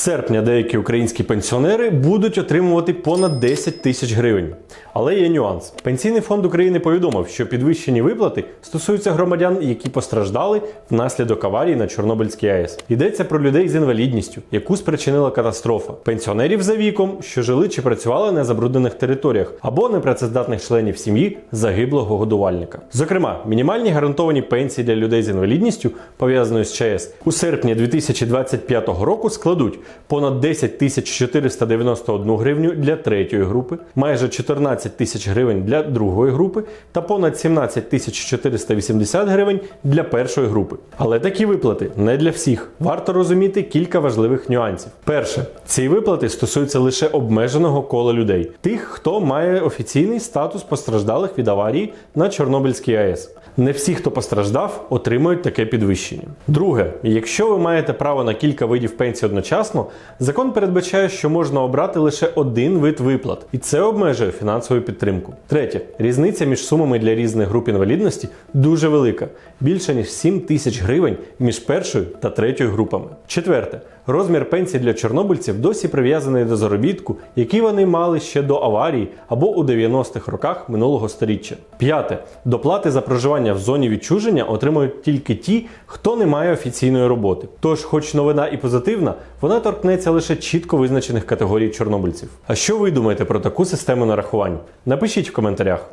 серпня деякі українські пенсіонери будуть отримувати понад 10 тисяч гривень. Але є нюанс. Пенсійний фонд України повідомив, що підвищені виплати стосуються громадян, які постраждали внаслідок аварії на Чорнобильській АЕС. Йдеться про людей з інвалідністю, яку спричинила катастрофа, пенсіонерів за віком, що жили чи працювали на забруднених територіях, або непрацездатних членів сім'ї загиблого годувальника. Зокрема, мінімальні гарантовані пенсії для людей з інвалідністю, пов'язаною з ЧАЕС, у серпні 2025 року складуть понад 10 тисяч 491 гривню для третьої групи, майже 14 тисяч гривень для другої групи та понад 17 тисяч 480 гривень для першої групи. Але такі виплати не для всіх. Варто розуміти кілька важливих нюансів. Перше, ці виплати стосуються лише обмеженого кола людей, тих, хто має офіційний статус постраждалих від аварії на Чорнобильській АЕС. Не всі, хто постраждав, отримують таке підвищення. Друге, якщо ви маєте право на кілька видів пенсії одночасно, закон передбачає, що можна обрати лише один вид виплат, і це обмежує фінансову підтримку. Третє, різниця між сумами для різних груп інвалідності дуже велика, більше ніж 7 тисяч гривень між першою та третьою групами. Четверте, розмір пенсії для чорнобильців досі прив'язаний до заробітку, який вони мали ще до аварії або у 90-х роках минулого століття. П'яте, доплати за проживання в зоні відчуження отримують тільки ті, хто не має офіційної роботи. Тож, хоч новина і позитивна, вона торкнеться лише чітко визначених категорій чорнобильців. А що ви думаєте про таку систему нарахувань? Напишіть в коментарях.